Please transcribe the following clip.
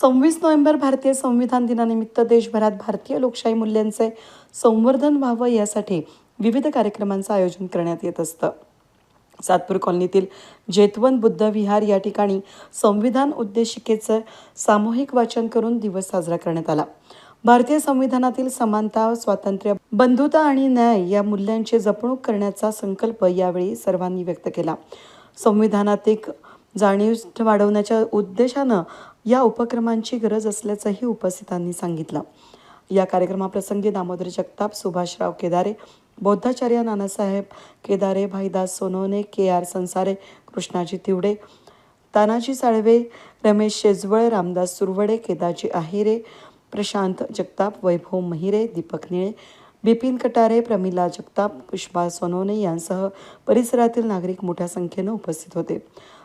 सव्वीस नोव्हेंबर भारतीय संविधान दिनानिमित्त देशभरात भारतीय लोकशाही मूल्यांचे संवर्धन व्हावं यासाठी विविध कार्यक्रमांचं आयोजन करण्यात येत असतं. सातपूर कॉलनीतील जेतवन बुद्ध विहार या ठिकाणी संविधान उद्देशिकेचं सामूहिक वाचन करून दिवस साजरा करण्यात आला. भारतीय संविधानातील समानता स्वातंत्र्य बंधुता आणि न्याय या मूल्यांची जपणूक करण्याचा संकल्प यावेळी सर्वांनी व्यक्त केला. संविधानातिक जाणीव वाढवण्याच्या उद्देशानं या उपक्रमांची गरज असल्याचंही उपस्थितांनी सांगितलं. या कार्यक्रमाप्रसंगी दामोदर जगताप सुभाषराव केदारे बौद्धाचार्य नानासाहेब केदारे भाईदास सोनवणे के आर संसारे कृष्णाजी तिवडे तानाजी साळवे रमेश शेजवळ रामदास सुरवडे केदाजी आहिरे प्रशांत जगताप वैभव महिरे दीपक निळे बिपिन कटारे प्रमिला जगताप पुष्पा सोनवणे यांसह परिसरातील नागरिक मोठ्या संख्येनं उपस्थित होते.